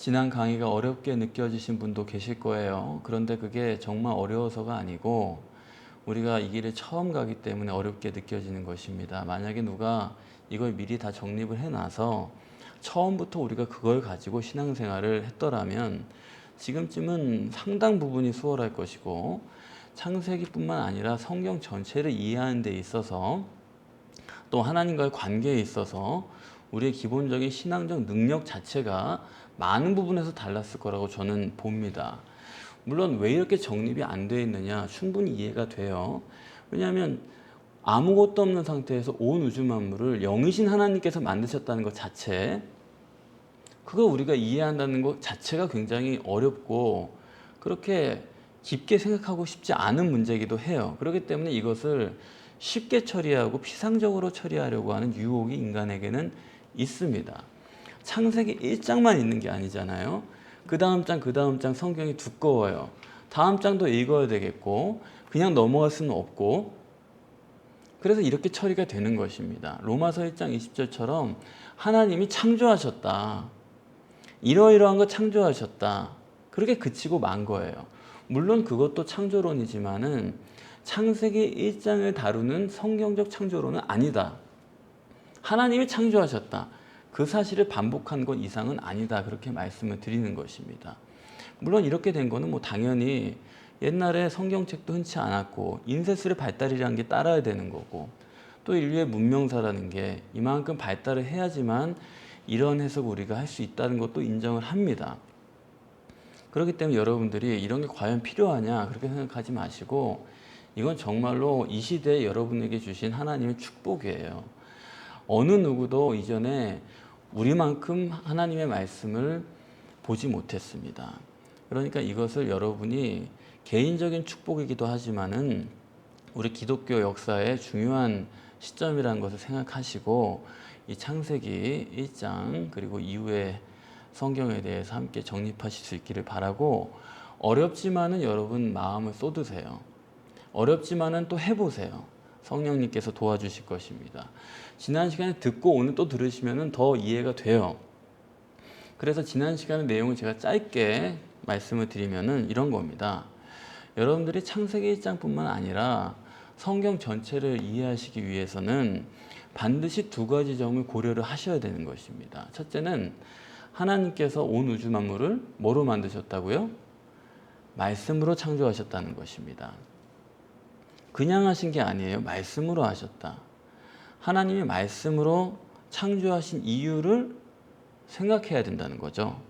지난 강의가 어렵게 느껴지신 분도 계실 거예요. 그런데 그게 정말 어려워서가 아니고 우리가 이 길을 처음 가기 때문에 어렵게 느껴지는 것입니다. 만약에 누가 이걸 미리 다 정립을 해놔서 처음부터 우리가 그걸 가지고 신앙생활을 했더라면 지금쯤은 상당 부분이 수월할 것이고 창세기뿐만 아니라 성경 전체를 이해하는 데 있어서 또 하나님과의 관계에 있어서 우리의 기본적인 신앙적 능력 자체가 많은 부분에서 달랐을 거라고 저는 봅니다. 물론 왜 이렇게 정립이 안 되어 있느냐 충분히 이해가 돼요. 왜냐하면 아무것도 없는 상태에서 온 우주 만물을 영이신 하나님께서 만드셨다는 것 자체 그거 우리가 이해한다는 것 자체가 굉장히 어렵고 그렇게 깊게 생각하고 싶지 않은 문제이기도 해요. 그렇기 때문에 이것을 쉽게 처리하고 피상적으로 처리하려고 하는 유혹이 인간에게는 있습니다. 창세기 1장만 있는 게 아니잖아요. 그 다음 장, 그 다음 장 성경이 두꺼워요. 다음 장도 읽어야 되겠고, 그냥 넘어갈 수는 없고, 그래서 이렇게 처리가 되는 것입니다. 로마서 1장 20절처럼 하나님이 창조하셨다. 이러이러한 거 창조하셨다. 그렇게 그치고 만 거예요. 물론 그것도 창조론이지만은 창세기 1장을 다루는 성경적 창조론은 아니다. 하나님이 창조하셨다. 그 사실을 반복한 것 이상은 아니다. 그렇게 말씀을 드리는 것입니다. 물론 이렇게 된 거는 뭐 당연히 옛날에 성경책도 흔치 않았고 인쇄술의 발달이라는 게 따라야 되는 거고 또 인류의 문명사라는 게 이만큼 발달을 해야지만 이런 해석 우리가 할 수 있다는 것도 인정을 합니다. 그렇기 때문에 여러분들이 이런 게 과연 필요하냐 그렇게 생각하지 마시고 이건 정말로 이 시대에 여러분에게 주신 하나님의 축복이에요. 어느 누구도 이전에 우리만큼 하나님의 말씀을 보지 못했습니다. 그러니까 이것을 여러분이 개인적인 축복이기도 하지만은 우리 기독교 역사의 중요한 시점이라는 것을 생각하시고 이 창세기 1장 그리고 이후에 성경에 대해서 함께 정립하실 수 있기를 바라고 어렵지만은 여러분 마음을 쏟으세요. 어렵지만은 또 해보세요. 성령님께서 도와주실 것입니다. 지난 시간에 듣고 오늘 또 들으시면은 더 이해가 돼요. 그래서 지난 시간의 내용을 제가 짧게 말씀을 드리면은 이런 겁니다. 여러분들이 창세기 1장뿐만 아니라 성경 전체를 이해하시기 위해서는 반드시 두 가지 점을 고려를 하셔야 되는 것입니다. 첫째는 하나님께서 온 우주 만물을 뭐로 만드셨다고요? 말씀으로 창조하셨다는 것입니다. 그냥 하신 게 아니에요. 말씀으로 하셨다. 하나님이 말씀으로 창조하신 이유를 생각해야 된다는 거죠.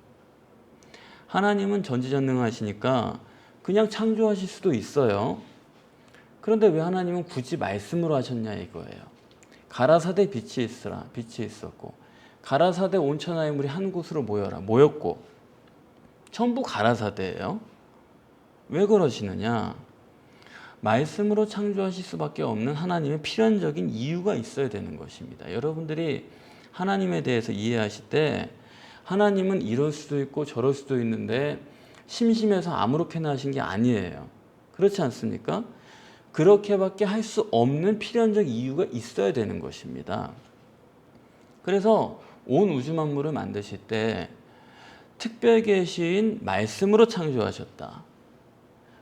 하나님은 전지전능하시니까 그냥 창조하실 수도 있어요. 그런데 왜 하나님은 굳이 말씀으로 하셨냐 이거예요. 가라사대 빛이 있으라 빛이 있었고 가라사대 온천하의 물이 한 곳으로 모여라 모였고 전부 가라사대예요. 왜 그러시느냐? 말씀으로 창조하실 수밖에 없는 하나님의 필연적인 이유가 있어야 되는 것입니다. 여러분들이 하나님에 대해서 이해하실 때 하나님은 이럴 수도 있고 저럴 수도 있는데 심심해서 아무렇게나 하신 게 아니에요. 그렇지 않습니까? 그렇게밖에 할 수 없는 필연적 이유가 있어야 되는 것입니다. 그래서 온 우주 만물을 만드실 때 특별 계시인 말씀으로 창조하셨다.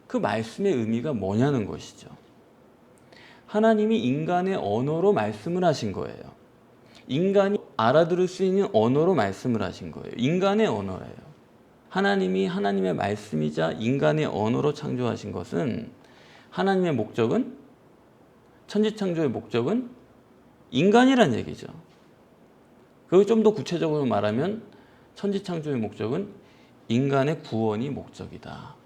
그 말씀의 의미가 뭐냐는 것이죠. 하나님이 인간의 언어로 말씀을 하신 거예요. 인간이 알아들을 수 있는 언어로 말씀을 하신 거예요. 인간의 언어예요. 하나님이 하나님의 말씀이자 인간의 언어로 창조하신 것은 하나님의 목적은 천지창조의 목적은 인간이란 얘기죠. 그걸 좀 더 구체적으로 말하면 천지창조의 목적은 인간의 구원이 목적이다.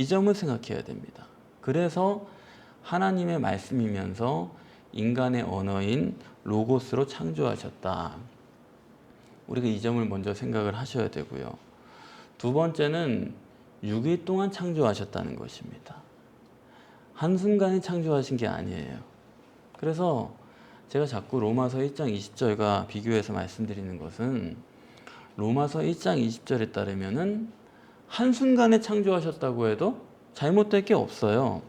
이 점을 생각해야 됩니다. 그래서 하나님의 말씀이면서 인간의 언어인 로고스로 창조하셨다. 우리가 이 점을 먼저 생각을 하셔야 되고요. 두 번째는 6일 동안 창조하셨다는 것입니다. 한순간에 창조하신 게 아니에요. 그래서 제가 자꾸 로마서 1장 20절과 비교해서 말씀드리는 것은 로마서 1장 20절에 따르면은 한순간에 창조하셨다고 해도 잘못될 게 없어요.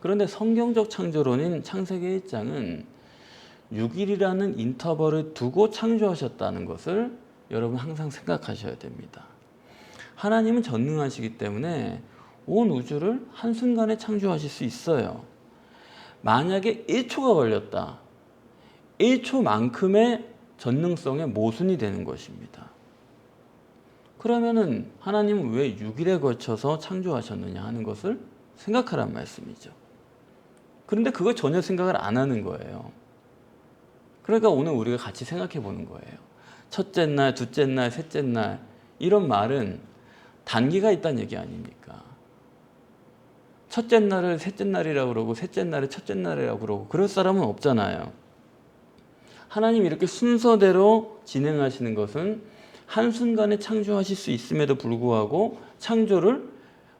그런데 성경적 창조론인 창세기 1장은 6일이라는 인터벌을 두고 창조하셨다는 것을 여러분 항상 생각하셔야 됩니다. 하나님은 전능하시기 때문에 온 우주를 한순간에 창조하실 수 있어요. 만약에 1초가 걸렸다. 1초만큼의 전능성의 모순이 되는 것입니다. 그러면은 하나님은 왜 6일에 걸쳐서 창조하셨느냐 하는 것을 생각하란 말씀이죠. 그런데 그걸 전혀 생각을 안 하는 거예요. 그러니까 오늘 우리가 같이 생각해 보는 거예요. 첫째 날, 둘째 날, 셋째 날 이런 말은 단기가 있다는 얘기 아닙니까? 첫째 날을 셋째 날이라고 그러고 셋째 날을 첫째 날이라고 그러고 그럴 사람은 없잖아요. 하나님 이렇게 순서대로 진행하시는 것은 한순간에 창조하실 수 있음에도 불구하고 창조를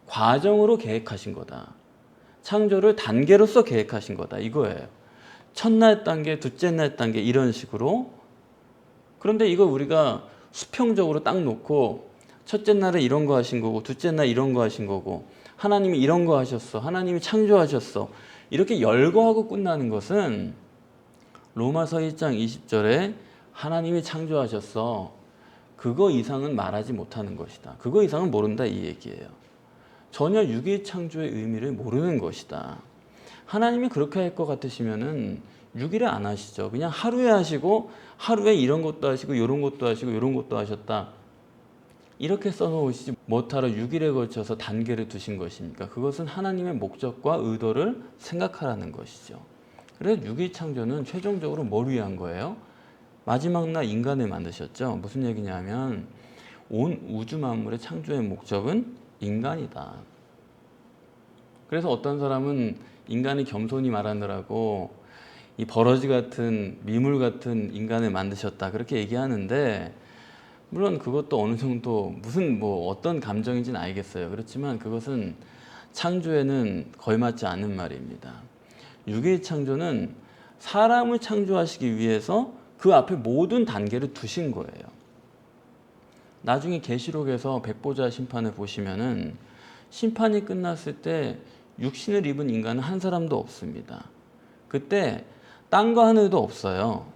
과정으로 계획하신 거다. 창조를 단계로서 계획하신 거다. 이거예요. 첫날 단계, 둘째 날 단계 이런 식으로. 그런데 이거 우리가 수평적으로 딱 놓고 첫째 날에 이런 거 하신 거고 둘째 날 이런 거 하신 거고 하나님이 이런 거 하셨어. 하나님이 창조하셨어. 이렇게 열거하고 끝나는 것은 로마서 1장 20절에 하나님이 창조하셨어. 그거 이상은 말하지 못하는 것이다. 그거 이상은 모른다 이 얘기예요. 전혀 유기 창조의 의미를 모르는 것이다. 하나님이 그렇게 할 것 같으시면은 6일에 안 하시죠. 그냥 하루에 하시고 하루에 이런 것도 하시고 이런 것도 하시고 이런 것도 하셨다. 이렇게 써놓으시지 못하러 6일에 걸쳐서 단계를 두신 것입니까? 그것은 하나님의 목적과 의도를 생각하라는 것이죠. 그래서 6일 창조는 최종적으로 뭘 위한 거예요? 마지막 날 인간을 만드셨죠. 무슨 얘기냐면 온 우주 만물의 창조의 목적은 인간이다. 그래서 어떤 사람은 인간이 겸손히 말하느라고 이 버러지 같은 미물 같은 인간을 만드셨다 그렇게 얘기하는데 물론 그것도 어느 정도 무슨 뭐 어떤 감정인지는 알겠어요. 그렇지만 그것은 창조에는 걸맞지 않는 말입니다. 유괴 창조는 사람을 창조하시기 위해서 그 앞에 모든 단계를 두신 거예요. 나중에 계시록에서 백보자 심판을 보시면은 심판이 끝났을 때 육신을 입은 인간은 한 사람도 없습니다. 그때 땅과 하늘도 없어요.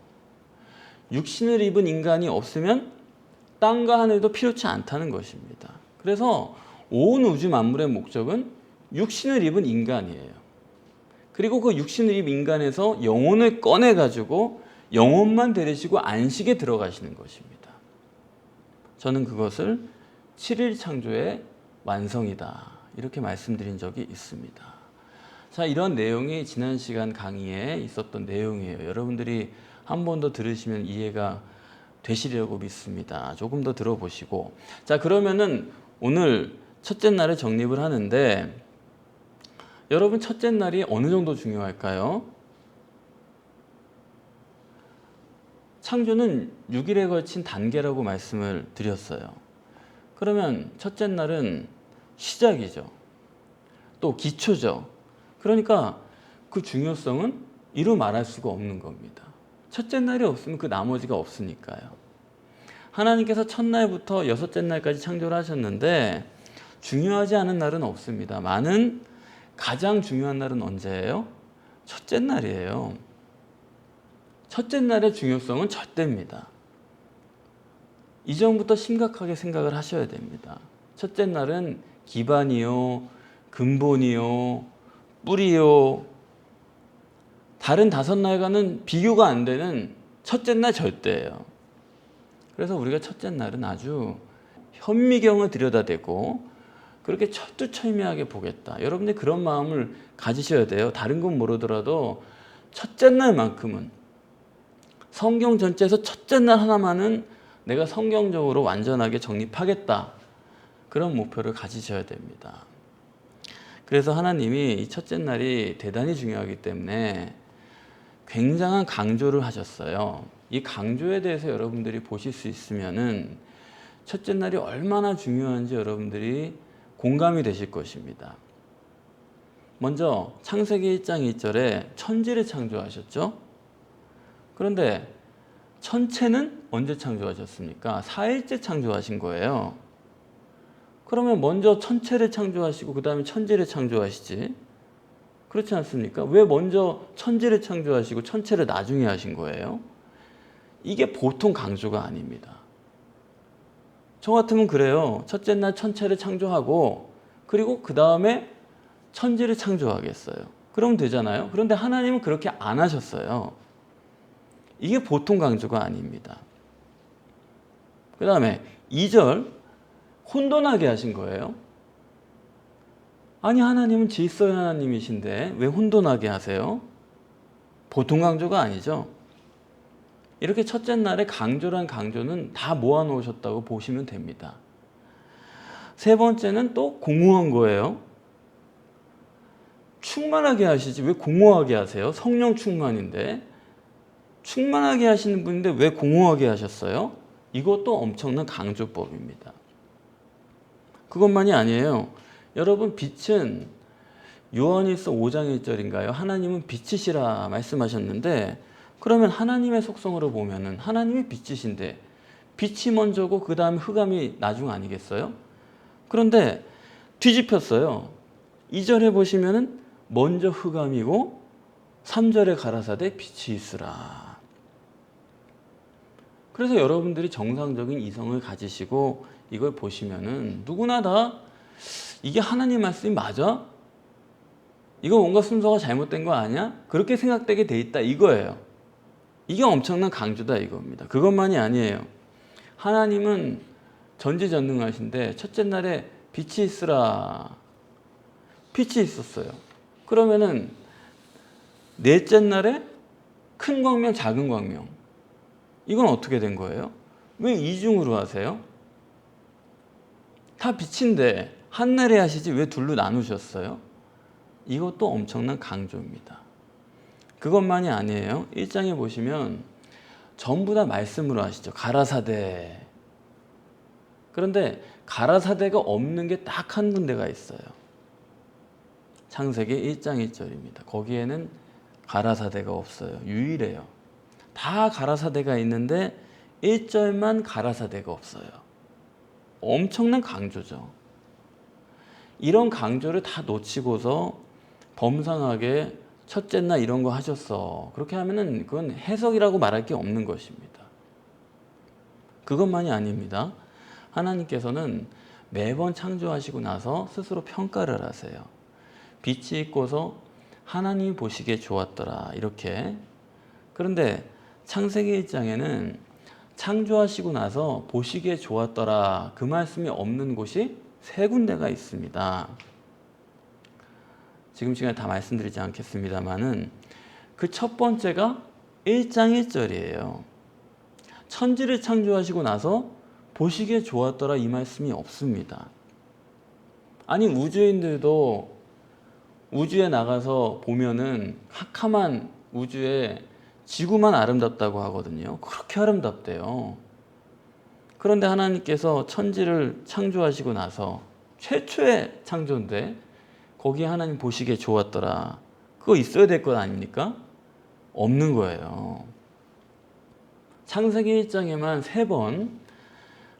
육신을 입은 인간이 없으면 땅과 하늘도 필요치 않다는 것입니다. 그래서 온 우주 만물의 목적은 육신을 입은 인간이에요. 그리고 그 육신을 입은 인간에서 영혼을 꺼내 가지고 영혼만 데리시고 안식에 들어가시는 것입니다. 저는 그것을 7일 창조의 완성이다. 이렇게 말씀드린 적이 있습니다. 자, 이런 내용이 지난 시간 강의에 있었던 내용이에요. 여러분들이 한 번 더 들으시면 이해가 되시려고 믿습니다. 조금 더 들어보시고. 자, 그러면은 오늘 첫째 날을 정립을 하는데 여러분 첫째 날이 어느 정도 중요할까요? 창조는 6일에 걸친 단계라고 말씀을 드렸어요. 그러면 첫째 날은 시작이죠. 또 기초죠. 그러니까 그 중요성은 이루 말할 수가 없는 겁니다. 첫째 날이 없으면 그 나머지가 없으니까요. 하나님께서 첫날부터 여섯째 날까지 창조를 하셨는데 중요하지 않은 날은 없습니다. 많은 가장 중요한 날은 언제예요? 첫째 날이에요. 첫째 날의 중요성은 절대입니다. 이전부터 심각하게 생각을 하셔야 됩니다. 첫째 날은 기반이요, 근본이요, 뿌리요, 다른 다섯 날과는 비교가 안 되는 첫째 날 절대예요. 그래서 우리가 첫째 날은 아주 현미경을 들여다대고 그렇게 철두철미하게 보겠다. 여러분들 그런 마음을 가지셔야 돼요. 다른 건 모르더라도 첫째 날만큼은 성경 전체에서 첫째 날 하나만은 내가 성경적으로 완전하게 정립하겠다. 그런 목표를 가지셔야 됩니다. 그래서 하나님이 이 첫째 날이 대단히 중요하기 때문에 굉장한 강조를 하셨어요. 이 강조에 대해서 여러분들이 보실 수 있으면은 첫째 날이 얼마나 중요한지 여러분들이 공감이 되실 것입니다. 먼저 창세기 1장 2절에 천지를 창조하셨죠? 그런데 천체는 언제 창조하셨습니까? 4일째 창조하신 거예요. 그러면 먼저 천체를 창조하시고 그 다음에 천지를 창조하시지? 그렇지 않습니까? 왜 먼저 천지를 창조하시고 천체를 나중에 하신 거예요? 이게 보통 강조가 아닙니다. 저 같으면 그래요. 첫째 날 천체를 창조하고 그리고 그 다음에 천지를 창조하겠어요. 그러면 되잖아요. 그런데 하나님은 그렇게 안 하셨어요. 이게 보통 강조가 아닙니다. 그 다음에 2절 혼돈하게 하신 거예요. 아니 하나님은 질서의 하나님이신데 왜 혼돈하게 하세요? 보통 강조가 아니죠. 이렇게 첫째 날에 강조란 강조는 다 모아놓으셨다고 보시면 됩니다. 세 번째는 또 공허한 거예요. 충만하게 하시지 왜 공허하게 하세요? 성령 충만인데 충만하게 하시는 분인데 왜 공허하게 하셨어요? 이것도 엄청난 강조법입니다. 그것만이 아니에요. 여러분 빛은 요한일서 5장 1절인가요? 하나님은 빛이시라 말씀하셨는데 그러면 하나님의 속성으로 보면은 하나님이 빛이신데 빛이 먼저고 그 다음에 흑암이 나중 아니겠어요? 그런데 뒤집혔어요. 2절에 보시면은 먼저 흑암이고 3절에 가라사대 빛이 있으라. 그래서 여러분들이 정상적인 이성을 가지시고 이걸 보시면은 누구나 다 이게 하나님 말씀이 맞아? 이거 뭔가 순서가 잘못된 거 아니야? 그렇게 생각되게 돼 있다 이거예요. 이게 엄청난 강조다 이겁니다. 그것만이 아니에요. 하나님은 전지전능하신데 첫째 날에 빛이 있으라. 빛이 있었어요. 그러면은 넷째 날에 큰 광명, 작은 광명. 이건 어떻게 된 거예요? 왜 이중으로 하세요? 다 빛인데 한날에 하시지 왜 둘로 나누셨어요? 이것도 엄청난 강조입니다. 그것만이 아니에요. 1장에 보시면 전부 다 말씀으로 하시죠. 가라사대. 그런데 가라사대가 없는 게 딱 한 군데가 있어요. 창세기 1장 1절입니다. 거기에는 가라사대가 없어요. 유일해요. 다 가라사대가 있는데 1절만 가라사대가 없어요. 엄청난 강조죠. 이런 강조를 다 놓치고서 범상하게 첫째 날 이런 거 하셨어. 그렇게 하면은 그건 해석이라고 말할 게 없는 것입니다. 그것만이 아닙니다. 하나님께서는 매번 창조하시고 나서 스스로 평가를 하세요. 빛이 있고서 하나님이 보시기에 좋았더라. 이렇게. 그런데 창세기 1장에는 창조하시고 나서 보시기에 좋았더라. 그 말씀이 없는 곳이 세 군데가 있습니다. 지금 시간에 다 말씀드리지 않겠습니다만은 그 첫 번째가 1장 1절이에요. 천지를 창조하시고 나서 보시기에 좋았더라 이 말씀이 없습니다. 아니 우주인들도 우주에 나가서 보면은 캄캄한 우주에 지구만 아름답다고 하거든요. 그렇게 아름답대요. 그런데 하나님께서 천지를 창조하시고 나서 최초의 창조인데 거기에 하나님 보시기에 좋았더라. 그거 있어야 될 것 아닙니까? 없는 거예요. 창세기 1장에만 세 번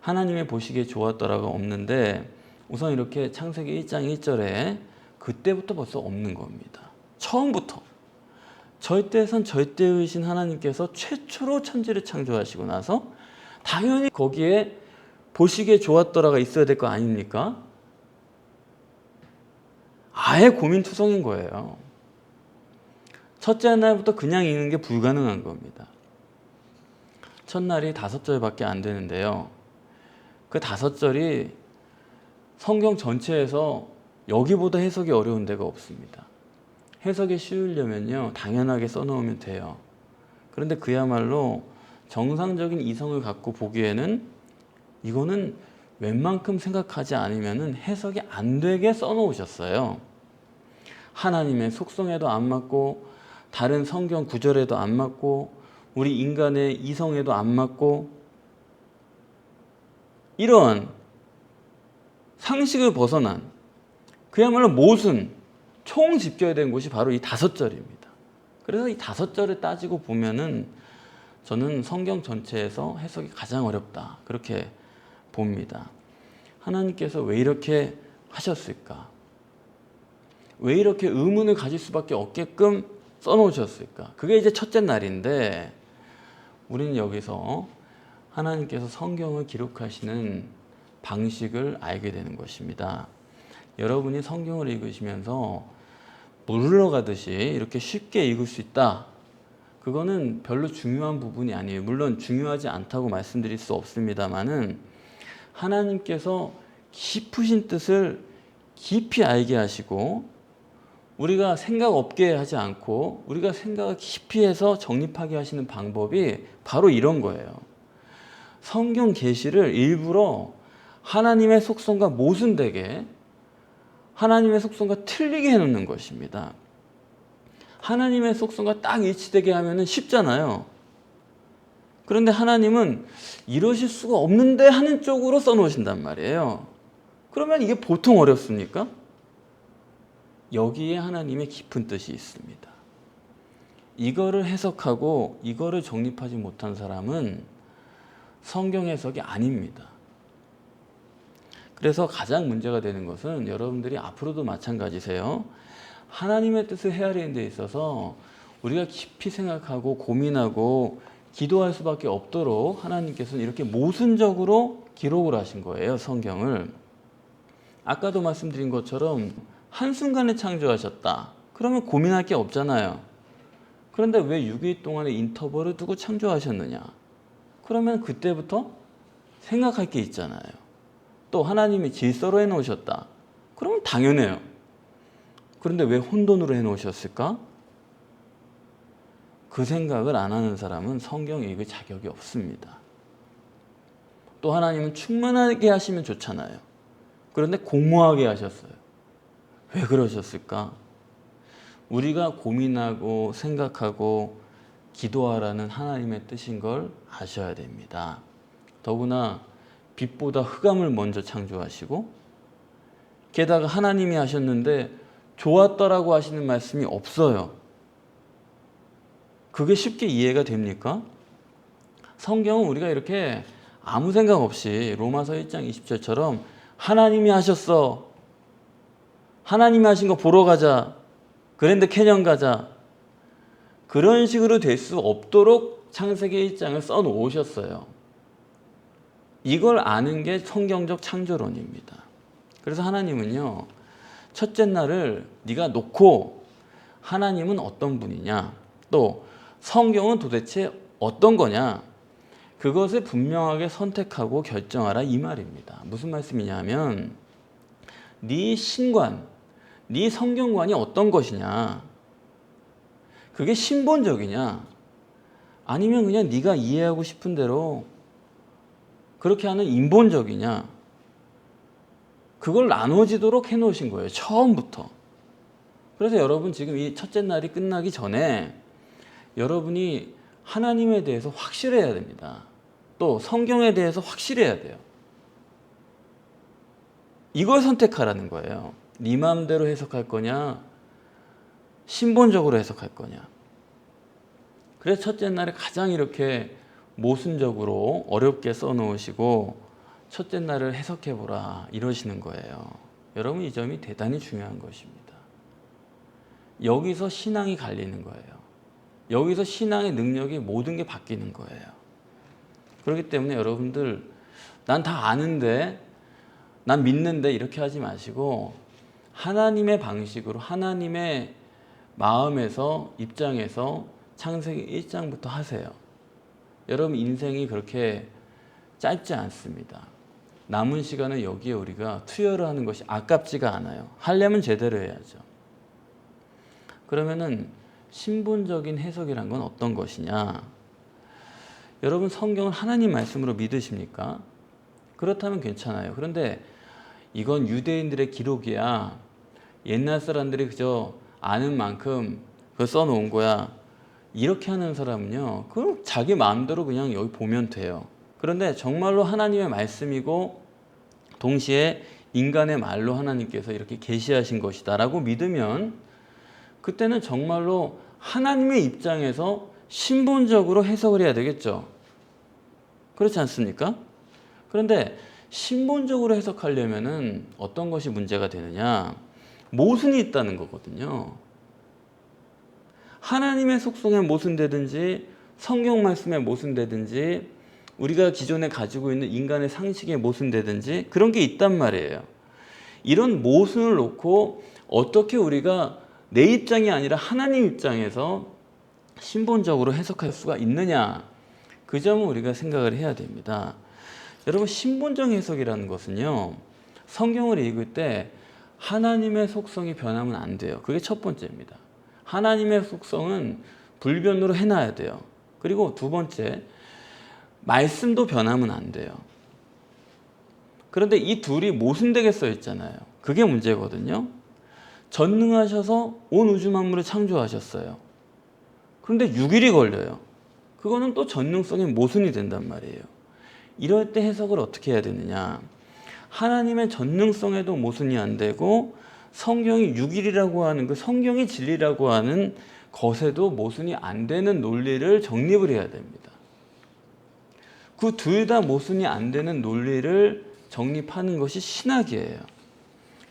하나님의 보시기에 좋았더라가 없는데 우선 이렇게 창세기 1장 1절에 그때부터 벌써 없는 겁니다. 처음부터 절대선 절대의신 하나님께서 최초로 천지를 창조하시고 나서 당연히 거기에 보시기에 좋았더라가 있어야 될 거 아닙니까? 아예 고민투성인 거예요. 첫째 날부터 그냥 읽는 게 불가능한 겁니다. 첫날이 다섯 절밖에 안 되는데요. 그 다섯 절이 성경 전체에서 여기보다 해석이 어려운 데가 없습니다. 해석이 쉬우려면요, 당연하게 써놓으면 돼요. 그런데 그야말로 정상적인 이성을 갖고 보기에는 이거는 웬만큼 생각하지 않으면 해석이 안 되게 써놓으셨어요. 하나님의 속성에도 안 맞고 다른 성경 구절에도 안 맞고 우리 인간의 이성에도 안 맞고 이런 상식을 벗어난 그야말로 모순 총 집결된 된 곳이 바로 이 다섯 절입니다. 그래서 이 다섯 절을 따지고 보면은 저는 성경 전체에서 해석이 가장 어렵다 그렇게 봅니다. 하나님께서 왜 이렇게 하셨을까? 왜 이렇게 의문을 가질 수밖에 없게끔 써놓으셨을까? 그게 이제 첫째 날인데 우리는 여기서 하나님께서 성경을 기록하시는 방식을 알게 되는 것입니다. 여러분이 성경을 읽으시면서 물러가듯이 이렇게 쉽게 읽을 수 있다. 그거는 별로 중요한 부분이 아니에요. 물론 중요하지 않다고 말씀드릴 수 없습니다만은 하나님께서 깊으신 뜻을 깊이 알게 하시고 우리가 생각 없게 하지 않고 우리가 생각을 깊이 해서 정립하게 하시는 방법이 바로 이런 거예요. 성경 계시를 일부러 하나님의 속성과 모순되게 하나님의 속성과 틀리게 해놓는 것입니다. 하나님의 속성과 딱 일치되게 하면 쉽잖아요. 그런데 하나님은 이러실 수가 없는데 하는 쪽으로 써놓으신단 말이에요. 그러면 이게 보통 어렵습니까? 여기에 하나님의 깊은 뜻이 있습니다. 이거를 해석하고 이거를 정립하지 못한 사람은 성경 해석이 아닙니다. 그래서 가장 문제가 되는 것은 여러분들이 앞으로도 마찬가지세요. 하나님의 뜻을 헤아리는 데 있어서 우리가 깊이 생각하고 고민하고 기도할 수밖에 없도록 하나님께서는 이렇게 모순적으로 기록을 하신 거예요, 성경을. 아까도 말씀드린 것처럼 한순간에 창조하셨다. 그러면 고민할 게 없잖아요. 그런데 왜 6일 동안의 인터벌을 두고 창조하셨느냐? 그러면 그때부터 생각할 게 있잖아요. 또 하나님이 질서로 해놓으셨다. 그러면 당연해요. 그런데 왜 혼돈으로 해놓으셨을까? 그 생각을 안 하는 사람은 성경 읽을 자격이 없습니다. 또 하나님은 충만하게 하시면 좋잖아요. 그런데 공모하게 하셨어요. 왜 그러셨을까? 우리가 고민하고 생각하고 기도하라는 하나님의 뜻인 걸 아셔야 됩니다. 더구나 빛보다 흑암을 먼저 창조하시고 게다가 하나님이 하셨는데 좋았더라고 하시는 말씀이 없어요. 그게 쉽게 이해가 됩니까? 성경은 우리가 이렇게 아무 생각 없이 로마서 1장 20절처럼 하나님이 하셨어. 하나님이 하신 거 보러 가자. 그랜드 캐년 가자. 그런 식으로 될 수 없도록 창세기 1장을 써 놓으셨어요. 이걸 아는 게 성경적 창조론입니다. 그래서 하나님은요. 첫째 날을 네가 놓고 하나님은 어떤 분이냐? 또 성경은 도대체 어떤 거냐? 그것을 분명하게 선택하고 결정하라 이 말입니다. 무슨 말씀이냐면 네 신관, 네 성경관이 어떤 것이냐? 그게 신본적이냐? 아니면 그냥 네가 이해하고 싶은 대로 그렇게 하는 인본적이냐? 그걸 나눠지도록 해놓으신 거예요. 처음부터. 그래서 여러분 지금 이 첫째 날이 끝나기 전에 여러분이 하나님에 대해서 확실해야 됩니다. 또 성경에 대해서 확실해야 돼요. 이걸 선택하라는 거예요. 네 마음대로 해석할 거냐? 신본적으로 해석할 거냐? 그래서 첫째 날에 가장 이렇게 모순적으로 어렵게 써놓으시고 첫째 날을 해석해 보라 이러시는 거예요. 여러분 이 점이 대단히 중요한 것입니다. 여기서 신앙이 갈리는 거예요. 여기서 신앙의 능력이 모든 게 바뀌는 거예요. 그렇기 때문에 여러분들 난 다 아는데 난 믿는데 이렇게 하지 마시고 하나님의 방식으로 하나님의 마음에서 입장에서 창세기 1장부터 하세요. 여러분 인생이 그렇게 짧지 않습니다. 남은 시간은 여기에 우리가 투여를 하는 것이 아깝지가 않아요. 하려면 제대로 해야죠. 그러면은 신분적인 해석이란 건 어떤 것이냐? 여러분 성경을 하나님 말씀으로 믿으십니까? 그렇다면 괜찮아요. 그런데 이건 유대인들의 기록이야. 옛날 사람들이 그저 아는 만큼 그 써놓은 거야. 이렇게 하는 사람은요, 그 자기 마음대로 그냥 여기 보면 돼요. 그런데 정말로 하나님의 말씀이고 동시에 인간의 말로 하나님께서 이렇게 계시하신 것이다라고 믿으면 그때는 정말로 하나님의 입장에서 신본적으로 해석을 해야 되겠죠. 그렇지 않습니까? 그런데 신본적으로 해석하려면은 어떤 것이 문제가 되느냐? 모순이 있다는 거거든요. 하나님의 속성에 모순되든지 성경 말씀에 모순되든지 우리가 기존에 가지고 있는 인간의 상식에 모순되든지 그런 게 있단 말이에요. 이런 모순을 놓고 어떻게 우리가 내 입장이 아니라 하나님 입장에서 신본적으로 해석할 수가 있느냐. 그 점은 우리가 생각을 해야 됩니다. 여러분, 신본적 해석이라는 것은요, 성경을 읽을 때 하나님의 속성이 변하면 안 돼요. 그게 첫 번째입니다. 하나님의 속성은 불변으로 해놔야 돼요. 그리고 두 번째, 말씀도 변하면 안 돼요. 그런데 이 둘이 모순되게 써 있잖아요. 그게 문제거든요. 전능하셔서 온 우주 만물을 창조하셨어요. 그런데 6일이 걸려요. 그거는 또 전능성의 모순이 된단 말이에요. 이럴 때 해석을 어떻게 해야 되느냐? 하나님의 전능성에도 모순이 안 되고 성경이 6일이라고 하는 그 성경이 진리라고 하는 것에도 모순이 안 되는 논리를 정립을 해야 됩니다. 그 둘 다 모순이 안 되는 논리를 정립하는 것이 신학이에요.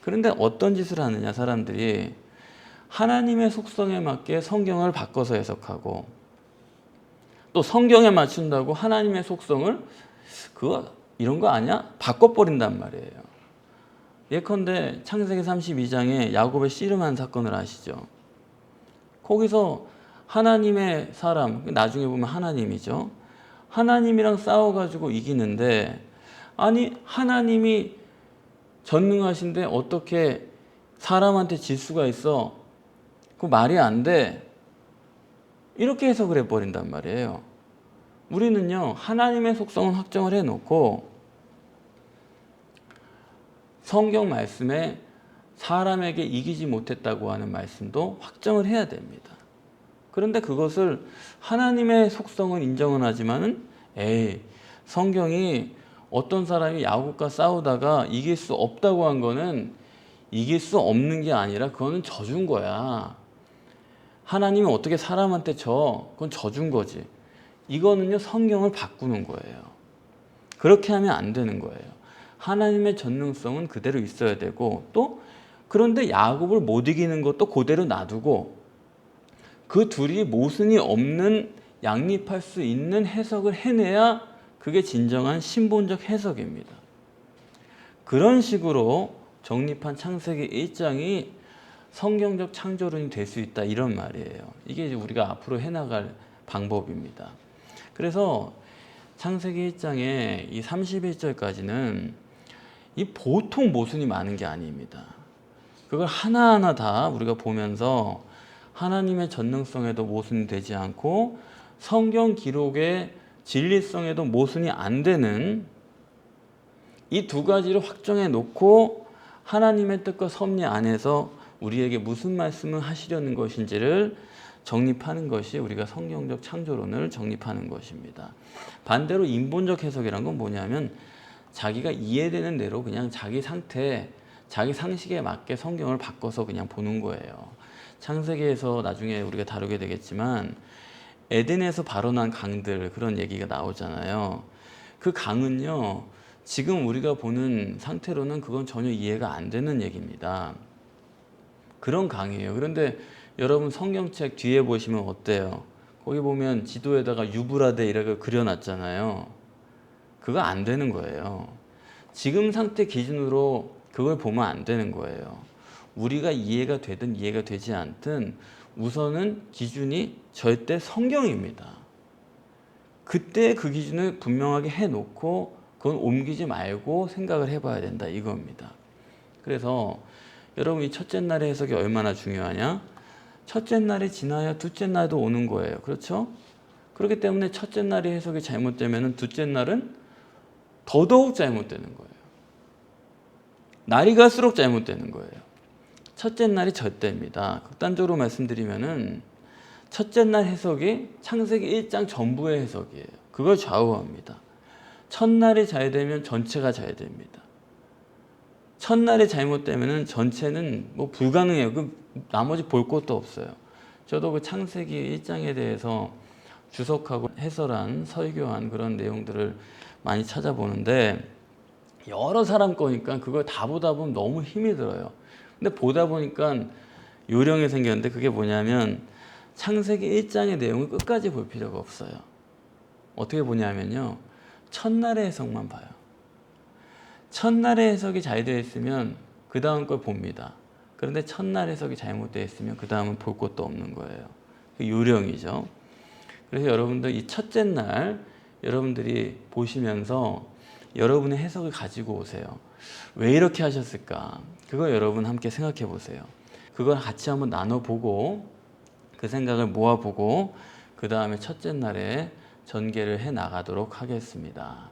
그런데 어떤 짓을 하느냐 사람들이 하나님의 속성에 맞게 성경을 바꿔서 해석하고 또 성경에 맞춘다고 하나님의 속성을 그거 이런 거 아니야? 바꿔버린단 말이에요. 예컨대 창세기 32장에 야곱의 씨름한 사건을 아시죠? 거기서 하나님의 사람, 나중에 보면 하나님이죠. 하나님이랑 싸워가지고 이기는데, 아니, 하나님이 전능하신데 어떻게 사람한테 질 수가 있어? 그 말이 안 돼. 이렇게 해석을 해버린단 말이에요. 우리는요, 하나님의 속성은 확정을 해놓고, 성경 말씀에 사람에게 이기지 못했다고 하는 말씀도 확정을 해야 됩니다. 그런데 그것을 하나님의 속성은 인정은 하지만은 에이 성경이 어떤 사람이 야곱과 싸우다가 이길 수 없다고 한 거는 이길 수 없는 게 아니라 그거는 져준 거야. 하나님이 어떻게 사람한테 져? 그건 져준 거지. 이거는요 성경을 바꾸는 거예요. 그렇게 하면 안 되는 거예요. 하나님의 전능성은 그대로 있어야 되고 또 그런데 야곱을 못 이기는 것도 그대로 놔두고 그 둘이 모순이 없는 양립할 수 있는 해석을 해내야 그게 진정한 신본적 해석입니다. 그런 식으로 정립한 창세기 1장이 성경적 창조론이 될 수 있다 이런 말이에요. 이게 우리가 앞으로 해나갈 방법입니다. 그래서 창세기 1장의 이 31절까지는 이 보통 모순이 많은 게 아닙니다. 그걸 하나하나 다 우리가 보면서 하나님의 전능성에도 모순이 되지 않고 성경 기록의 진리성에도 모순이 안 되는 이 두 가지를 확정해 놓고 하나님의 뜻과 섭리 안에서 우리에게 무슨 말씀을 하시려는 것인지를 정립하는 것이 우리가 성경적 창조론을 정립하는 것입니다. 반대로 인본적 해석이란 건 뭐냐면 자기가 이해되는 대로 그냥 자기 상태, 자기 상식에 맞게 성경을 바꿔서 그냥 보는 거예요. 창세기에서 나중에 우리가 다루게 되겠지만 에덴에서 발원한 강들 그런 얘기가 나오잖아요. 그 강은요. 지금 우리가 보는 상태로는 그건 전혀 이해가 안 되는 얘기입니다. 그런 강이에요. 그런데 여러분 성경책 뒤에 보시면 어때요? 거기 보면 지도에다가 유브라데 이렇게 그려놨잖아요. 그거 안 되는 거예요. 지금 상태 기준으로 그걸 보면 안 되는 거예요. 우리가 이해가 되든 이해가 되지 않든 우선은 기준이 절대 성경입니다. 그때 그 기준을 분명하게 해놓고 그건 옮기지 말고 생각을 해봐야 된다 이겁니다. 그래서 여러분 이 첫째 날의 해석이 얼마나 중요하냐? 첫째 날이 지나야 둘째 날도 오는 거예요. 그렇죠? 그렇기 때문에 첫째 날의 해석이 잘못되면 둘째 날은 더더욱 잘못되는 거예요. 날이 갈수록 잘못되는 거예요. 첫째 날이 절대입니다. 극단적으로 말씀드리면은 첫째 날 해석이 창세기 1장 전부의 해석이에요. 그걸 좌우합니다. 첫날이 잘 되면 전체가 잘 됩니다. 첫날이 잘못되면 전체는 뭐 불가능해요. 그 나머지 볼 것도 없어요. 저도 그 창세기 1장에 대해서 주석하고 해설한 설교한 그런 내용들을 많이 찾아보는데 여러 사람 거니까 그걸 다 보다 보면 너무 힘이 들어요. 근데 보다 보니까 요령이 생겼는데 그게 뭐냐면 창세기 1장의 내용을 끝까지 볼 필요가 없어요. 어떻게 보냐면요. 첫날의 해석만 봐요. 첫날의 해석이 잘 되어 있으면 그 다음 걸 봅니다. 그런데 첫날 해석이 잘못되어 있으면 그 다음은 볼 것도 없는 거예요. 그 요령이죠. 그래서 여러분들 이 첫째 날 여러분들이 보시면서 여러분의 해석을 가지고 오세요. 왜 이렇게 하셨을까? 그거 여러분 함께 생각해 보세요. 그걸 같이 한번 나눠보고 그 생각을 모아보고 그 다음에 첫째 날에 전개를 해 나가도록 하겠습니다.